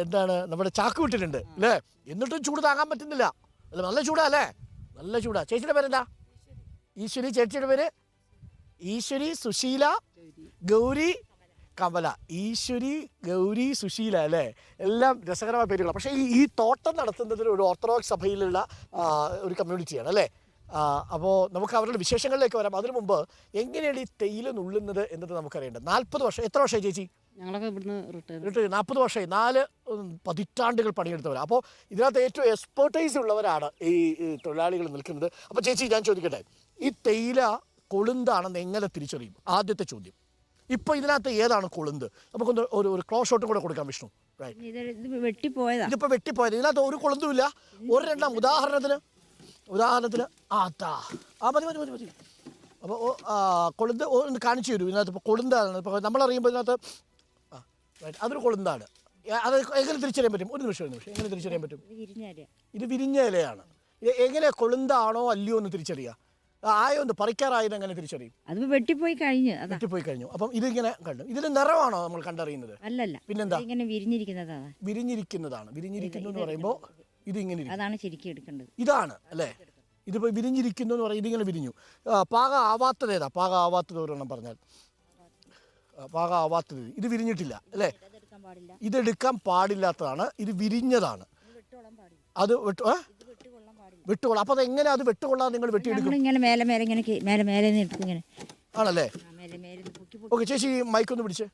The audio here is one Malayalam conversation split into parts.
എന്താണ് നമ്മുടെ ചാക്ക് വിട്ടിട്ടുണ്ട് അല്ലേ? എന്നിട്ടും ചൂട് താങ്ങാൻ പറ്റുന്നില്ല. അല്ല നല്ല ചൂടാ അല്ലേ? നല്ല ചൂടാ. ചേച്ചിയുടെ പേരെന്താ? ഈശ്വരി ചേച്ചിയുടെ പേര്? ഈശ്വരി സുശീല ഗൗരി കമല. ഈശ്വരി ഗൗരി സുശീല അല്ലേ? എല്ലാം രസകരമായ പേരുകളാണ് പക്ഷേ ഈ ഈ തോട്ടം നടത്തുന്നതിന് ഒരു ഓർത്തഡോക്സ് സഭയിലുള്ള ഒരു കമ്മ്യൂണിറ്റിയാണ് അല്ലേ? അപ്പോൾ നമുക്ക് അവരുടെ വിശേഷങ്ങളിലേക്ക് വരാം. അതിനു മുമ്പ് എങ്ങനെയാണ് ഈ തേയില നുള്ളുന്നത് എന്നത് നമുക്കറിയേണ്ടത്. നാൽപ്പത് വർഷം. എത്ര വർഷമായി ചേച്ചി? ഞങ്ങളൊക്കെ ഇവിടുന്ന് റിട്ടയർ നാൽപ്പത് വർഷമായി. നാല് പതിറ്റാണ്ടുകൾ പണിയെടുത്തവർ അപ്പോൾ ഇതിനകത്ത് ഏറ്റവും എക്സ്പേർട്ടൈസ് ഉള്ളവരാണ് ഈ തൊഴിലാളികൾ നിൽക്കുന്നത്. അപ്പോൾ ചേച്ചി ഞാൻ ചോദിക്കട്ടെ? ഈ തേയില കൊളുന്താണെന്ന് എങ്ങനെ തിരിച്ചറിയും? ആദ്യത്തെ ചോദ്യം. ഇപ്പോൾ ഇതിനകത്ത് ഏതാണ് കൊളുന്ത്? നമുക്കൊന്ന് ഒരു ഒരു ക്ലോസ് ഷോട്ടും കൂടെ കൊടുക്കാം വിഷ്ണു. ഇതിപ്പോൾ വെട്ടിപ്പോയത്. ഇതിനകത്ത് ഒരു കൊളുന്തുമില്ല രണ്ടാം ഉദാഹരണത്തിന് ഉദാഹരണത്തിന് ആത്താ ആ മതി മതി മതി മതി. അപ്പോൾ കൊളുന്ത് ഒന്ന് കാണിച്ചു തരൂ. ഇതിനകത്ത് ഇപ്പോൾ കൊളുന്താണ് ഇപ്പോൾ നമ്മളറിയുമ്പോൾ ഇതിനകത്ത് അതൊരു കൊളുന്താണ് അത് എങ്ങനെ തിരിച്ചറിയാൻ പറ്റും? ഒരു നിമിഷം ഒരു നിമിഷം. എങ്ങനെ തിരിച്ചറിയാൻ പറ്റും? ഇത് വിരിഞ്ഞ ഇലയാണ് ഇത് എങ്ങനെ കൊളുന്താണോ അല്ലയോ എന്ന് തിരിച്ചറിയുക. ആയോ ഒന്ന് പറിക്കാറായത് എങ്ങനെ തിരിച്ചറിയും? അത് വെട്ടിപ്പോയി കഴിഞ്ഞു വെട്ടിപ്പോയി കഴിഞ്ഞു. അപ്പം ഇതിങ്ങനെ കണ്ടു. ഇതിന്റെ നിറമാണോ നമ്മൾ കണ്ടറിയുന്നത്? അല്ലല്ല. പിന്നെന്താ? ഇങ്ങനെ വിരിഞ്ഞിരിക്കുന്നതാണ് വിരിഞ്ഞിരിക്കുന്നതാണ്. വിരിഞ്ഞിരിക്കുന്നു എന്ന് പറയുമ്പോൾ ഇത് ഇരിക്കും. അതാണ് ശരിക്കും എടുക്കേണ്ടത്. ഇതാണ് അല്ലേ? ഇതിപ്പോൾ വിരിഞ്ഞിരിക്കുന്നു എന്ന് പറയും ഇതിങ്ങനെ വിരിഞ്ഞു. പാക പാകം ആവാത്തത് ഏതാ? പാക ആവാത്തത് ഒരെണ്ണം പറഞ്ഞാൽ. ആ, പാകം ആവാത്തത് ഇത് വിരിഞ്ഞിട്ടില്ല അല്ലേ? ഇതെടുക്കാൻ പാടില്ലാത്തതാണ് ഇത് വിരിഞ്ഞതാണ്. അത് വെട്ടു വെട്ടുകൊള്ളാം. അപ്പോൾ അതെങ്ങനെ അത് വെട്ടുകൊള്ളാൻ നിങ്ങൾ വെട്ടിയെടുക്കും ഇങ്ങനെ മേലെ മേലെ ഇങ്ങനെ മേലെ മേലെ ഇങ്ങനെ. ആണല്ലേ? ഓക്കെ ചേച്ചി മൈക്ക് ഒന്ന് പിടിച്ച്.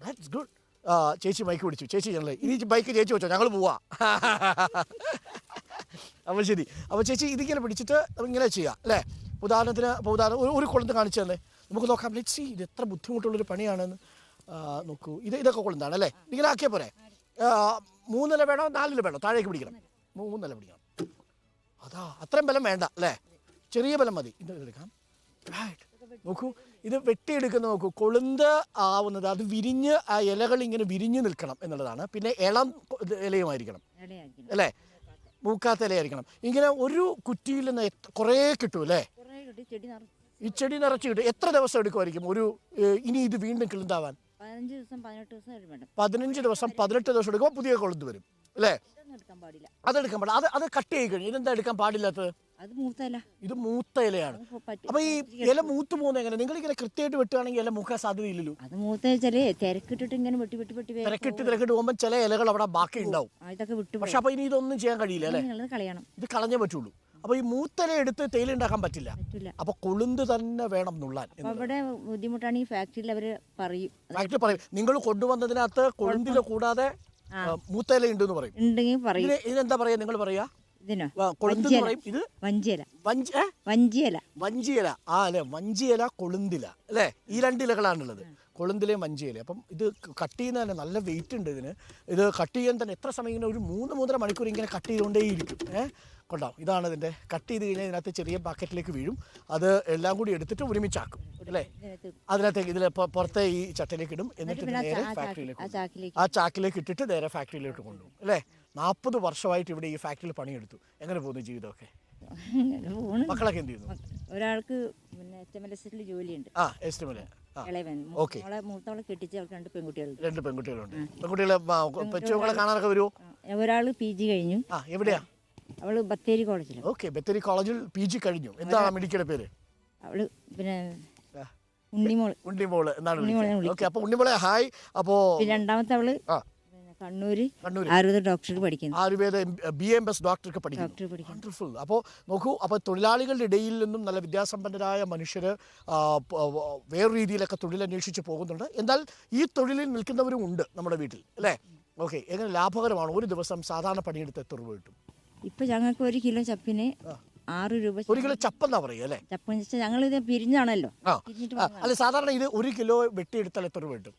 ദാറ്റ്സ് ഗുഡ് ആ ചേച്ചി മൈക്ക് പിടിച്ചു. ചേച്ചി ഞങ്ങൾ ഇനി ബൈക്ക് ചേച്ചി വെച്ചോ ഞങ്ങൾ പോവാ. അപ്പോൾ ശരി. അപ്പോൾ ചേച്ചി ഇതിങ്ങനെ പിടിച്ചിട്ട് ഇങ്ങനെ ചെയ്യാം അല്ലേ? ഉദാഹരണത്തിന് ഇപ്പോൾ ഉദാഹരണം ഒരു കൊളുന്ത് കാണിച്ചു തന്നെ നമുക്ക് നോക്കാം. ലെറ്റ് സി ഇത് എത്ര ബുദ്ധിമുട്ടുള്ളൊരു പണിയാണെന്ന് നോക്കൂ. ഇത് ഇതൊക്കെ കൊളുന്താണ് അല്ലേ? ഇങ്ങനെ ആക്കിയാൽ പോരെ. മൂന്നില വേണോ? നാലില വേണോ? താഴേക്ക് പിടിക്കണം. മൂന്നില പിടിക്കണം. അതാ അത്രയും ബലം വേണ്ട അല്ലേ? ചെറിയ ബലം മതി. ഇത് എടുക്കാം. നോക്കൂ ഇത് വെട്ടിയെടുക്കുന്ന നോക്കൂ. കൊളുന്ത് ആവുന്നത് അത് വിരിഞ്ഞ് ആ ഇലകൾ ഇങ്ങനെ വിരിഞ്ഞ് നിൽക്കണം എന്നുള്ളതാണ്. പിന്നെ ഇളം ഇലയുമായിരിക്കണം. അല്ലേ? മൂക്കാത്ത ഇലയായിരിക്കണം. ഇങ്ങനെ ഒരു കുറ്റിയിൽ നിന്ന് കുറേ കിട്ടും അല്ലേ? ഈ ചെടി നിറച്ച് കിട്ടും. എത്ര ദിവസം എടുക്കുമായിരിക്കും? ഒരു ഇനി ഇത് വീണ്ടും കിളിന്താവാൻ? പതിനഞ്ച് ദിവസം പതിനെട്ട് ദിവസം എടുക്കുമ്പോൾ പുതിയ കൊളുന്ത് വരും. അല്ലേ? അതെടുക്കാൻ പാടില്ല. അത് അത് കട്ട് ചെയ്ത് കഴിഞ്ഞു ഇതെന്താ എടുക്കാൻ പാടില്ലാത്തത്? അത് ഇത് മൂത്ത ഇലയാണ്. അത് അപ്പൊ ഈ ഇല മൂത്ത് പോകുന്ന എങ്ങനെ? നിങ്ങൾ ഇങ്ങനെ കൃത്യമായിട്ട് വെട്ടുകയാണെങ്കിൽ ഇല മൂക്കാൻ സാധ്യതയില്ലല്ലോ. അത് മൂത്ത തിരക്കിട്ടിട്ട് ഇങ്ങനെ വെട്ടി വെട്ടി വെട്ടി തിരക്കിട്ട് തിരക്കിട്ട് പോകുമ്പോൾ ചില ഇലകൾ അവിടെ ബാക്കി ഉണ്ടാവും ഇതൊക്കെ വിട്ടു പക്ഷെ അപ്പൊ ഇനി ഇതൊന്നും ചെയ്യാൻ കഴിയില്ല അല്ലേ? കളയണം. ഇത് കളഞ്ഞേ പറ്റുള്ളൂ. അപ്പൊ ഈ മൂത്തല എടുത്ത് തേയില ഉണ്ടാക്കാൻ പറ്റില്ല. പറ്റില്ല. അപ്പൊ കൊളുന്ത് തന്നെ വേണം നുള്ളാൻ എന്ന്. അവിടെ ഈ ഫാക്ടറിയിൽ അവർ പറയും. ഫാക്ടറി പറയും. നിങ്ങൾ കൊണ്ടുവന്നതിനകത്ത് കൊളുന്തില കൂടാതെ ആ. മൂത്തല ഉണ്ട് എന്ന് പറയും. ഉണ്ടെങ്കിൽ പറയും. ഇതിന് ഇതിനെന്താ പറയാ നിങ്ങൾ പറയാ? ഇതിനോ? കൊളുന്ത് എന്ന് പറയും. ഇത് വഞ്ചിയല. വഞ്ചി ഏ? വഞ്ചിയല. വഞ്ചിയില. ആ അല്ലെ? വഞ്ചിയില കൊളുന്തില അല്ലേ? ഈ രണ്ട് ഇലകളാണുള്ളത്. കൊളുന്തിലയും വഞ്ചിയില അപ്പം ഇത് കട്ട് ചെയ്യുന്ന തന്നെ നല്ല വെയിറ്റ് ഉണ്ട് ഇതിന്. ഇത് കട്ട് ചെയ്യാൻ തന്നെ എത്ര സമയം ഇങ്ങനെ ഒരു മൂന്ന് മൂന്നര മണിക്കൂർ ഇങ്ങനെ കട്ട് ചെയ്തുകൊണ്ടേയിരിക്കും. ഏഹ് കൊണ്ടാവും ഇതാണ് ഇതിന്റെ കട്ട് ചെയ്ത് കഴിഞ്ഞാൽ ഇതിനകത്ത് ചെറിയ ബക്കറ്റിലേക്ക് വീഴും. അത് എല്ലാം കൂടി എടുത്തിട്ട് ഒരുമിച്ചാക്കും. അല്ലേ? അതിനകത്തേക്ക് ഇതിൽ പുറത്തെ ഈ ചട്ടയിലേക്ക് ഇടും. എന്നിട്ട് നേരെ ഫാക്ടറിയിലേക്ക് ആ ചാക്കിലേക്ക്. ഇട്ടിട്ട് നേരെ ഫാക്ടറിയിലോട്ട് കൊണ്ടുപോകും അല്ലേ? നാൽപ്പത് വർഷമായിട്ട് ഇവിടെ ഈ ഫാക്ടറിയിൽ പണിയെടുത്തു. എങ്ങനെ പോകുന്നു ജീവിതമൊക്കെ? മക്കളൊക്കെ എന്ത് ചെയ്യുന്നു? ഒരാൾക്ക് പിന്നെ എച്ച് എം എൽ എസ് ജോലിയുണ്ട്. ആ എസ്റ്റിമേറ്റ് ഇളയവൻ. ഓക്കെ. മോളെ കെട്ടിച്ച് രണ്ട് പെൺകുട്ടികളുണ്ട്. രണ്ട് പെൺകുട്ടികളുണ്ട്. പെൺകുട്ടികളെ പെച്ചുകളെ കാണാനൊക്കെ വരുമോ ഒരാൾ പി ജി കഴിഞ്ഞു. ആ എവിടെയാ? അവൾ ബത്തേരി കോളേജിൽ ഓക്കെ ബത്തേരി കോളേജിൽ പി ജി കഴിഞ്ഞു. എന്താണ് മിടിക്കയുടെ പേര്? അവൾ പിന്നെ ആ, ഉണ്ണിമോൾ. ഉണ്ണിമോൾ എന്നാണ് ഉണ്ണിമോളെ വിളിക്കുന്നത്. ഓക്കെ അപ്പൊ ഉണ്ണിമോളെ ഹായ്. അപ്പോ രണ്ടാമത്തെ അവൾ കണ്ണൂർ ആയുർവേദ ഡോക്ടർക്ക് പഠിക്കുന്നു. ആയുർവേദ ബി എം എസ് ഡോക്ടർക്ക് പഠിക്കുന്നു. വണ്ടർഫുൾ അപ്പോൾ നോക്കൂ അപ്പോൾ തൊഴിലാളികളുടെ ഇടയിൽ നിന്നും നല്ല വിദ്യാസമ്പന്നരായ മനുഷ്യർ വേറെ രീതിയിലൊക്കെ തൊഴിൽ അന്വേഷിച്ച് പോകുന്നുണ്ട്. എന്നാൽ ഈ തൊഴിലിൽ നിൽക്കുന്നവരും ഉണ്ട് നമ്മുടെ വീട്ടിൽ അല്ലേ? ഓക്കെ എങ്ങനെ ലാഭകരമാണ്? ഒരു ദിവസം സാധാരണ പണിയെടുത്ത് എത്ര രൂപ കിട്ടും? ഇപ്പൊ ഞങ്ങൾക്ക് ഒരു കിലോ ചപ്പിന് ആറ് രൂപ ഒരു കിലോ ചപ്പെന്നാ പറയുക അല്ലേ? ചപ്പെന്ന് ഞങ്ങൾ ഇത് പിരിഞ്ഞാണല്ലോ. അല്ല സാധാരണ ഇത് ഒരു കിലോ വെട്ടിയെടുത്താൽ എത്ര രൂപ കിട്ടും?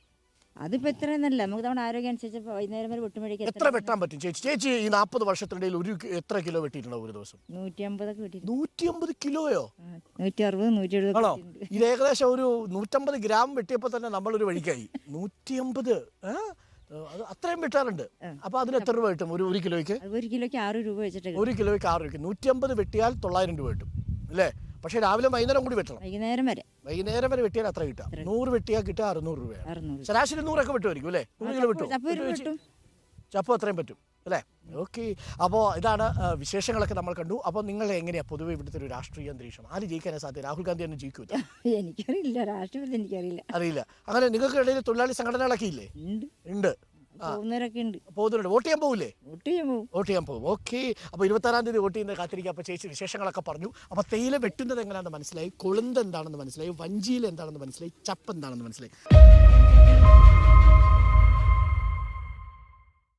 അതിപ്പോ എത്രയെന്നല്ല നമുക്ക് നമ്മുടെ ആരോഗ്യം അനുസരിച്ച് വൈകുന്നേരം വരെ വെട്ടുമ്പോഴേക്ക് എത്ര വെട്ടാൻ പറ്റും? ചേച്ചി ചേച്ചി ഈ നാൽപ്പത് വർഷത്തിനിടയിൽ ഒരു കി- എത്ര കിലോ വെട്ടിയിട്ടുണ്ടാവും ഒരു ദിവസം? നൂറ്റി അമ്പതൊക്കെ കിട്ടി നൂറ്റി അമ്പത് കിലോയോ? നൂറ്റി അറുപത് നൂറ്റി എഴുപത് ഇത് ഏകദേശം ഒരു നൂറ്റമ്പത് ഗ്രാം വെട്ടിയപ്പോൾ തന്നെ നമ്മളൊരു വഴിക്കായി. നൂറ്റി അമ്പത് അത് അത്രയും വെട്ടാറുണ്ട്. അപ്പൊ അതിന് എത്ര രൂപ കിട്ടും? ഒരു ഒരു കിലോയ്ക്ക്? അത് ഒരു കിലോയ്ക്ക് ആറ് രൂപ വെച്ചിട്ട് ഒരു കിലോയ്ക്ക് ആറ് രൂപയ്ക്ക്. നൂറ്റി അമ്പത് വെട്ടിയാൽ തൊള്ളായിരം രൂപ കിട്ടും. അല്ലേ? പക്ഷേ രാവിലെ വൈകുന്നേരം കൂടി വെട്ടണം. വൈകുന്നേരം വരെ. വൈകുന്നേരം വരെ വെട്ടിയാൽ അത്ര കിട്ടാം. നൂറ് വെട്ടിയാൽ കിട്ടുക അറുന്നൂറ് രൂപ ശരാശരി നൂറൊക്കെ വെട്ടുമായിരിക്കും അല്ലേ? നൂറ് കിലോ വെട്ടും ചപ്പ് അത്രയും പറ്റും അല്ലേ? ഓക്കെ. അപ്പോൾ ഇതാണ് വിശേഷങ്ങളൊക്കെ നമ്മൾ കണ്ടു. അപ്പോൾ നിങ്ങൾ എങ്ങനെയാ പൊതുവെ ഇവിടുത്തെ ഒരു രാഷ്ട്രീയ അന്തരീക്ഷം? ആര് ജയിക്കാനാ സാധ്യത? രാഹുൽ ഗാന്ധി തന്നെ ജയിക്കൂല. എനിക്കറിയില്ല. രാഷ്ട്രീയത്തിൽ എനിക്കറിയില്ല. അറിയില്ല. അങ്ങനെ നിങ്ങൾക്ക് ഇടയിൽ തൊഴിലാളി സംഘടനകളൊക്കെ ഇല്ലേ? ഉണ്ട്. പോകുന്നവരൊക്കെ ഉണ്ട് പോകുന്നുണ്ട്. വോട്ട് ചെയ്യാൻ പോകില്ലേ വോട്ട് ചെയ്യാൻ പോകും വോട്ട് ചെയ്യാൻ പോകും ഓക്കെ. അപ്പോൾ ഇരുപത്താറാം തീയതി വോട്ട് ചെയ്യുന്നത് കാത്തിരിക്കുക. അപ്പോൾ ചേച്ചി വിശേഷങ്ങളൊക്കെ പറഞ്ഞു. അപ്പോൾ തേയില വെട്ടുന്നത് എങ്ങനെയാണെന്ന് മനസ്സിലായി? കൊളുന്ത് എന്താണെന്ന് മനസ്സിലായി? വഞ്ചിയിൽ എന്താണെന്ന് മനസ്സിലായി? ചപ്പ് എന്താണെന്ന് മനസ്സിലായി?